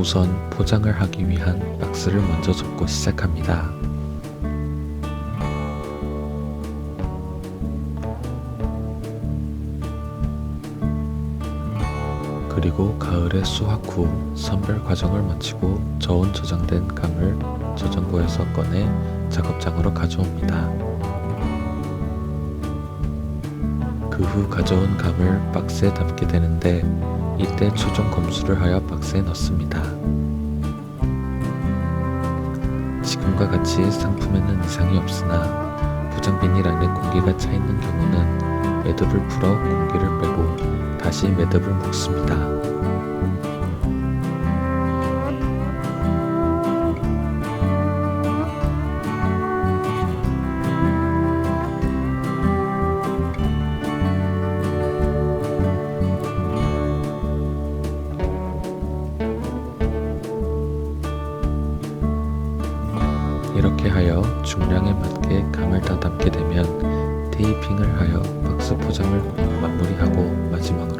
우선 포장을 하기 위한 박스를 먼저 접고 시작합니다. 그리고 가을에 수확 후 선별 과정을 마치고 저온 저장된 감을 저장고에서 꺼내 작업장으로 가져옵니다. 그 후 가져온 감을 박스에 담게 되는데 이때 최종 검수를 하여 박스에 넣습니다. 지금과 같이 상품에는 이상이 없으나 포장 비닐 안에 공기가 차 있는 경우는 매듭을 풀어 공기를 빼고 다시 매듭을 묶습니다. 이렇게 하여 중량에 맞게 감을 다 담게 되면 테이핑을 하여 박스 포장을 마무리하고 마지막으로